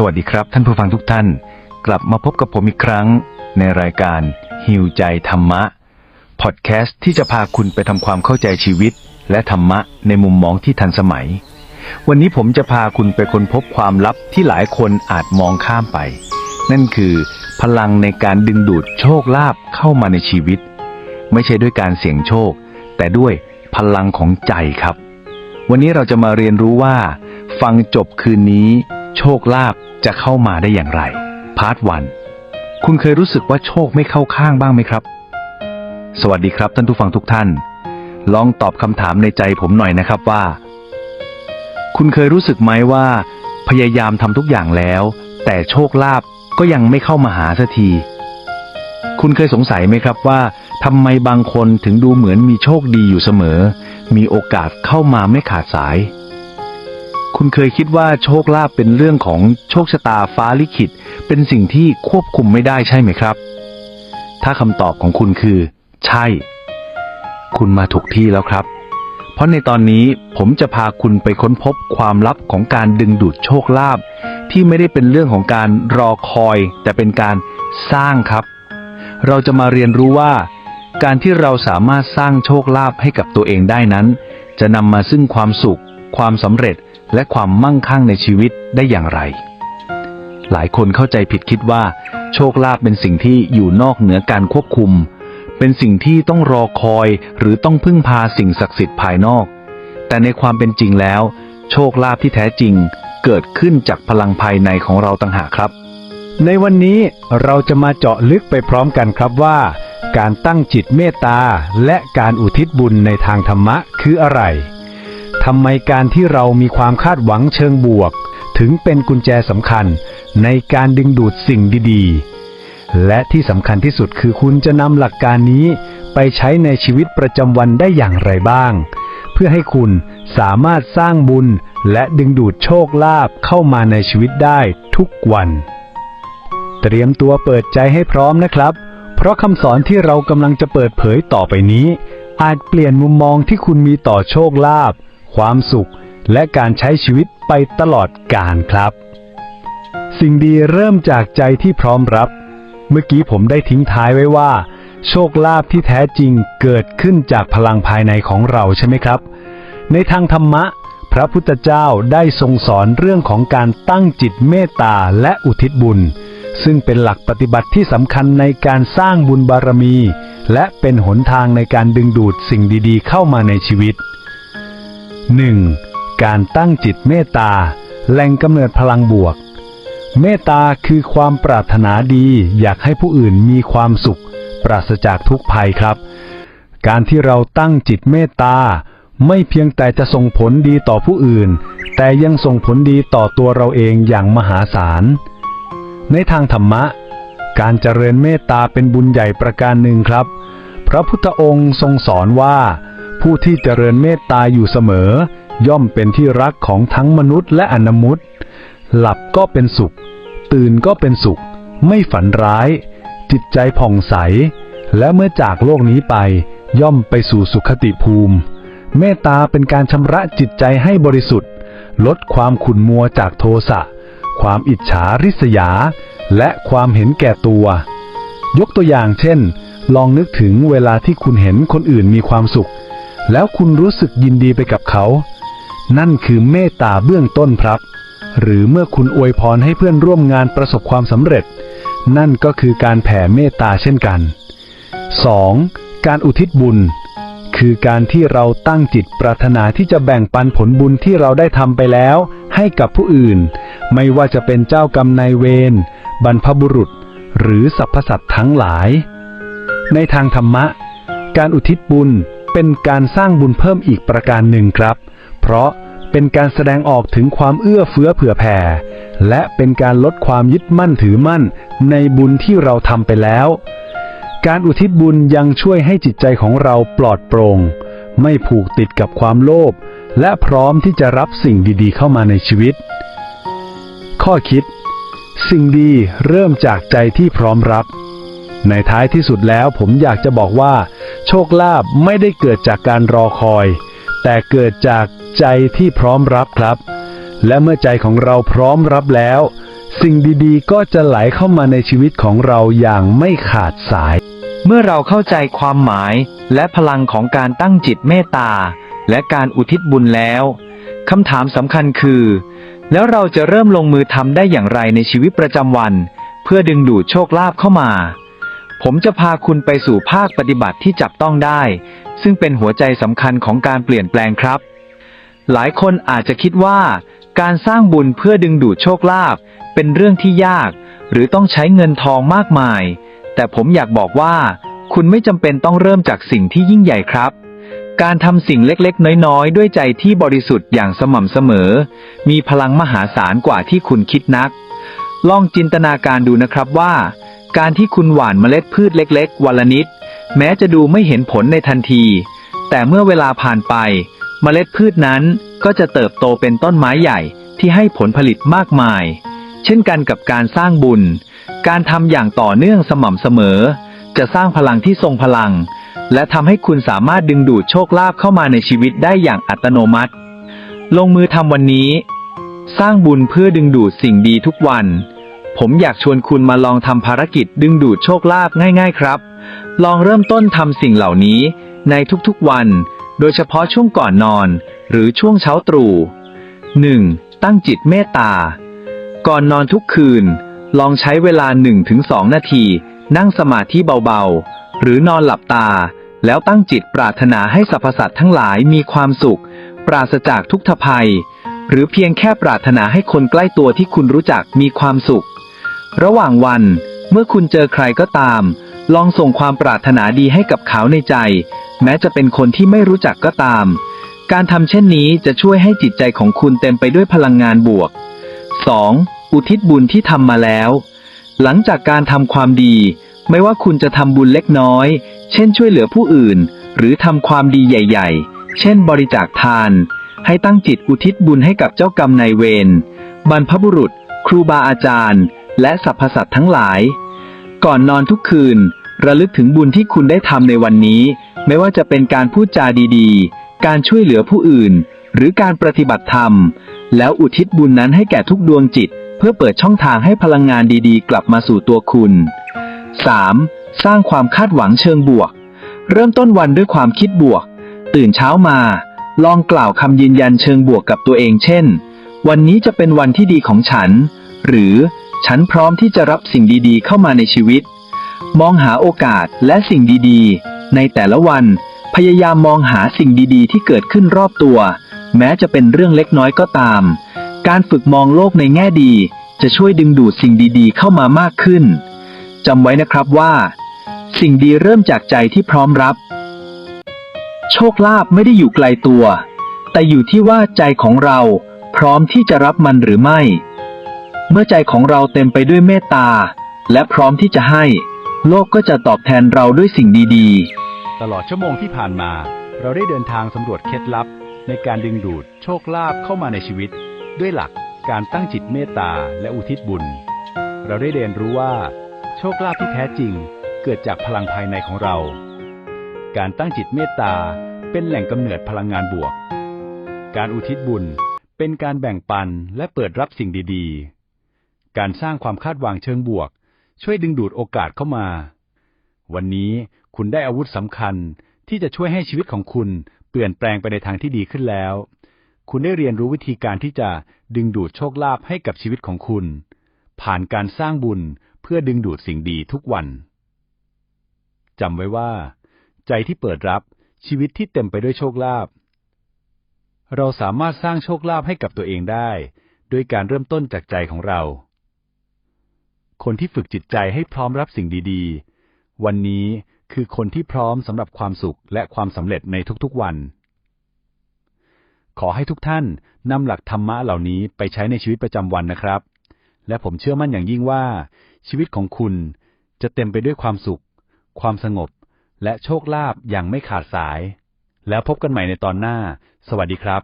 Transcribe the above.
สวัสดีครับท่านผู้ฟังทุกท่าน กลับมาพบกับผมอีกครั้ง ในรายการฮิวใจธรรมะ พอดแคสต์ที่จะพาคุณไปทำความเข้าใจชีวิต และธรรมะในมุมมองที่ทันสมัย วันนี้ผมจะพาคุณไปค้นพบความลับที่หลายคนอาจมองข้ามไป นั่นคือ พลังในการดึงดูดโชคลาภเข้ามาในชีวิต ไม่ใช่ด้วยการเสี่ยงโชค แต่ด้วยพลังของใจครับ วันนี้เราจะมาเรียนรู้ว่า ฟังจบคืนนี้ โชคลาภจะเข้ามาได้อย่างไร พาร์ทวันคุณเคยรู้สึกว่าโชคไม่เข้าข้างบ้างไหมครับ สวัสดีครับท่านผู้ฟังทุกท่าน ลองตอบคำถามในใจผมหน่อยนะครับว่า คุณเคยรู้สึกไหมว่า พยายามทำทุกอย่างแล้ว แต่โชคลาภก็ยังไม่เข้ามาหาสักที คุณเคยสงสัยไหมครับว่าทำไมบางคนถึงดูเหมือนมีโชคดีอยู่เสมอ มีโอกาสเข้ามาไม่ขาดสาย คุณเคยคิดว่าโชคลาภเป็นเรื่องของโชคชะตาฟ้าลิขิต เป็นสิ่งที่ควบคุมไม่ได้ใช่ไหมครับ ถ้าคำตอบของคุณคือ ใช่ คุณมาถูกที่แล้วครับ เพราะในตอนนี้ผมจะพาคุณไปค้นพบความลับของการดึงดูดโชคลาภที่ไม่ได้เป็นเรื่องของการรอคอย แต่เป็นการสร้างครับ เราจะมาเรียนรู้ว่า การที่เราสามารถสร้างโชคลาภให้กับตัวเองได้นั้น จะนำมาซึ่งความสุข ความสำเร็จ และความมั่งคั่งในชีวิตได้อย่างไร หลายคนเข้าใจผิดคิดว่า โชคลาภเป็นสิ่งที่อยู่นอกเหนือการควบคุม เป็นสิ่งที่ต้องรอคอยหรือต้องพึ่งพาสิ่งศักดิ์สิทธิ์ภายนอก แต่ในความเป็นจริงแล้ว โชคลาภที่แท้จริงเกิดขึ้นจากพลังภายในของเราต่างหากครับในวันนี้เราจะมาเจาะลึกไปพร้อมกันครับว่า การตั้งจิตเมตตาและการอุทิศบุญในทางธรรมะคืออะไร ทำไมการที่เรามีความคาดหวังเชิงบวก ถึงเป็นกุญแจสำคัญในการดึงดูดสิ่งดีๆ และที่สำคัญที่สุดคือคุณจะนำหลักการนี้ไปใช้ในชีวิตประจำวันได้อย่างไรบ้าง เพื่อให้คุณสามารถสร้างบุญและดึงดูดโชคลาภเข้ามาในชีวิตได้ทุกวัน เตรียมตัวเปิดใจให้พร้อมนะครับ เพราะคำสอนที่เรากำลังจะเปิดเผยต่อไปนี้ อาจเปลี่ยนมุมมองที่คุณมีต่อโชคลาภ ความสุข และการใช้ชีวิตไปตลอดกาลครับ สิ่งดีเริ่มจากใจที่พร้อมรับ เมื่อกี้ผมได้ทิ้งท้ายไว้ว่า โชคลาภที่แท้จริงเกิดขึ้นจากพลังภายในของเราใช่ไหมครับ ในทางธรรมะ พระพุทธเจ้าได้ทรงสอนเรื่องของการตั้งจิตเมตตาและอุทิศบุญ ซึ่งเป็นหลักปฏิบัติที่สำคัญในการสร้างบุญบารมีและเป็นหนทางในการดึงดูดสิ่งดีๆ เข้ามาในชีวิต 1. การตั้งจิตเมตตา แหล่งกำเนิดพลังบวก เมตตาคือความปรารถนาดีอยากให้ผู้อื่นมีความสุข ปราศจากทุกภัยครับ การที่เราตั้งจิตเมตตา ไม่เพียงแต่จะส่งผลดีต่อผู้อื่น แต่ยังส่งผลดีต่อตัวเราเองอย่างมหาศาล ในทางธรรมะ การเจริญเมตตาเป็นบุญใหญ่ประการหนึ่งครับ พระพุทธองค์ทรงสอนว่า ผู้ที่เจริญเมตตาอยู่เสมอ ย่อมเป็นที่รักของทั้งมนุษย์และอนมุตหลับก็เป็นสุข ตื่นก็เป็นสุข ไม่ฝันร้าย จิตใจผ่องใส และเมื่อจากโลกนี้ไป ย่อมไปสู่สุขติภูมิ เมตตาเป็นการชำระจิตใจให้บริสุทธิ์ ลดความขุ่นมัวจากโทสะ ความอิจฉาริษยา และความเห็นแก่ตัว ยกตัวอย่างเช่น ลองนึกถึงเวลาที่คุณเห็นคนอื่นมีความสุข แล้วคุณรู้สึกยินดีไปกับเขา นั่นคือเมตตาเบื้องต้นครับ หรือเมื่อคุณอวยพรให้เพื่อนร่วมงานประสบความสำเร็จ นั่นก็คือการแผ่เมตตาเช่นกัน 2. การอุทิศบุญ คือการที่เราตั้งจิตปรารถนาที่จะแบ่งปันผลบุญที่เราได้ทำไปแล้ว ให้กับผู้อื่น ไม่ว่าจะเป็นเจ้ากรรมนายเวรบรรพบุรุษ หรือสรรพสัตว์ทั้งหลาย ในทางธรรมะ การอุทิศบุญ เป็นการสร้างบุญเพิ่มอีกประการหนึ่งครับ เพราะเป็นการแสดงออกถึงความเอื้อเฟื้อเผื่อแผ่ และเป็นการลดความยึดมั่นถือมั่นในบุญที่เราทำไปแล้ว การอุทิศบุญยังช่วยให้จิตใจของเราปลอดโปร่ง ไม่ผูกติดกับความโลภและพร้อมที่จะรับสิ่งดีๆ เข้ามาในชีวิต ข้อคิด สิ่งดีเริ่มจากใจที่พร้อมรับ ในท้ายที่สุดแล้วผมอยากจะบอกว่า โชคลาภไม่ได้เกิดจากการรอคอย แต่เกิดจากใจที่พร้อมรับครับ และเมื่อใจของเราพร้อมรับแล้ว สิ่งดีๆ ก็จะไหลเข้ามาในชีวิตของเราอย่างไม่ขาดสาย เมื่อเราเข้าใจความหมายและพลังของการตั้งจิตเมตตา และการอุทิศบุญแล้วคำถามสำคัญคือ แล้วเราจะเริ่มลงมือทำได้อย่างไรในชีวิตประจำวัน เพื่อดึงดูดโชคลาภเข้ามา ผมจะพาคุณไปสู่ภาคปฏิบัติที่จับต้องได้ ซึ่งเป็นหัวใจสำคัญของการเปลี่ยนแปลงครับ หลายคนอาจจะคิดว่า การสร้างบุญเพื่อดึงดูดโชคลาภเป็นเรื่องที่ยาก หรือต้องใช้เงินทองมากมาย แต่ผมอยากบอกว่า คุณไม่จำเป็นต้องเริ่มจากสิ่งที่ยิ่งใหญ่ครับการทำสิ่งเล็กๆ น้อยๆ ด้วยใจที่บริสุทธิ์อย่างสม่ำเสมอ มีพลังมหาศาลกว่าที่คุณคิดนัก ลองจินตนาการดูนะครับว่า การที่คุณหว่านเมล็ดพืชเล็กๆ วันละนิด แม้จะดูไม่เห็นผลในทันที แต่เมื่อเวลาผ่านไป เมล็ดพืชนั้นก็จะเติบโตเป็นต้นไม้ใหญ่ที่ให้ผลผลิตมากมาย เช่นกันกับการสร้างบุญ การทำอย่างต่อเนื่องสม่ำเสมอ จะสร้างพลังที่ทรงพลัง และทำให้คุณสามารถดึงดูดโชคลาภเข้ามาในชีวิตได้อย่างอัตโนมัติ ลงมือทำวันนี้ สร้างบุญเพื่อดึงดูดสิ่งดีทุกวัน ผมอยากชวนคุณมาลองทำภารกิจดึงดูดโชคลาภง่าย ๆ ครับ ลองเริ่มต้นทำสิ่งเหล่านี้ในทุกๆวัน โดยเฉพาะช่วงก่อนนอน หรือช่วงเช้าตรู่ 1. ตั้งจิตเมตตา ก่อนนอนทุกคืน ลองใช้เวลา 1-2 นาที นั่งสมาธิเบาๆ หรือนอนหลับตา แล้วตั้งจิตปรารถนาให้สรรพสัตว์ทั้งหลายมีความสุข ปราศจากทุกทภัย หรือเพียงแค่ปรารถนาให้คนใกล้ตัวที่คุณรู้จักมีความสุข ระหว่างวัน เมื่อคุณเจอใครก็ตาม ลองส่งความปรารถนาดีให้กับเขาในใจ แม้จะเป็นคนที่ไม่รู้จักก็ตาม การทำเช่นนี้จะช่วยให้จิตใจของคุณเต็มไปด้วยพลังงานบวก 2. อุทิศบุญที่ทำมาแล้ว หลังจากการทำความดี ไม่ว่าคุณจะทำบุญเล็กน้อย เช่นช่วยเหลือผู้อื่น หรือทำความดีใหญ่ ๆ เช่นบริจาคทาน ให้ตั้งจิตอุทิศบุญให้กับเจ้ากรรมนายเวรบรรพบุรุษ ครูบาอาจารย์ และสรรพสัตว์ทั้งหลาย ก่อนนอนทุกคืน ระลึกถึงบุญที่คุณได้ทำในวันนี้ ไม่ว่าจะเป็นการพูดจาดีๆ การช่วยเหลือผู้อื่น หรือการปฏิบัติธรรม แล้วอุทิศบุญนั้นให้แก่ทุกดวงจิต เพื่อเปิดช่องทางให้พลังงานดีๆ กลับมาสู่ตัวคุณ 3. สร้างความคาดหวังเชิงบวก เริ่มต้นวันด้วยความคิดบวก ตื่นเช้ามา ลองกล่าวคำยืนยันเชิงบวกกับตัวเองเช่น วันนี้จะเป็นวันที่ดีของฉัน หรือ ฉันพร้อมที่จะรับสิ่งดีๆ เข้ามาในชีวิต มองหาโอกาสและสิ่งดีๆ ในแต่ละวัน พยายามมองหาสิ่งดีๆ ที่เกิดขึ้นรอบตัว แม้จะเป็นเรื่องเล็กน้อยก็ตาม การฝึกมองโลกในแง่ดี จะช่วยดึงดูดสิ่งดีๆ เข้ามามากขึ้นจำไว้นะครับว่า สิ่งดีเริ่มจากใจที่พร้อมรับ โชคลาภไม่ได้อยู่ไกลตัว แต่อยู่ที่ว่าใจของเราพร้อมที่จะรับมันหรือไม่ เมื่อใจของเราเต็มไปด้วยเมตตา และพร้อมที่จะให้ โลกก็จะตอบแทนเราด้วยสิ่งดีๆ ตลอดชั่วโมงที่ผ่านมา เราได้เดินทางสำรวจเคล็ดลับ ในการดึงดูดโชคลาภเข้ามาในชีวิต ด้วยหลักการตั้งจิตเมตตาและอุทิศบุญ เราได้เรียนรู้ว่า โชคลาภที่แท้จริง เกิดจากพลังภายในของเรา การตั้งจิตเมตตาเป็นแหล่งกำเนิดพลังงานบวก การอุทิศบุญเป็นการแบ่งปันและเปิดรับสิ่งดีๆ การสร้างความคาดหวังเชิงบวก ช่วยดึงดูดโอกาสเข้ามา วันนี้คุณได้อาวุธสำคัญที่จะช่วยให้ชีวิตของคุณเปลี่ยนแปลงไปในทางที่ดีขึ้นแล้ว คุณได้เรียนรู้วิธีการที่จะดึงดูดโชคลาภให้กับชีวิตของคุณ ผ่านการสร้างบุญเพื่อดึงดูดสิ่งดีทุกวันจำไว้ว่า ใจที่เปิดรับชีวิตที่เต็มไปด้วยโชคลาภเราสามารถสร้างโชคลาภให้กับตัวเองได้ ด้วยการเริ่มต้นจากใจของเรา คนที่ฝึกจิตใจให้พร้อมรับสิ่งดีๆ วันนี้คือคนที่พร้อมสำหรับความสุขและความสำเร็จในทุกๆวัน ขอให้ทุกท่านนำหลักธรรมะเหล่านี้ไปใช้ในชีวิตประจำวันนะครับ และผมเชื่อมั่นอย่างยิ่งว่า ชีวิตของคุณจะเต็มไปด้วยความสุข ความสงบ และโชคลาภอย่างไม่ขาดสาย แล้วพบกันใหม่ในตอนหน้า สวัสดีครับ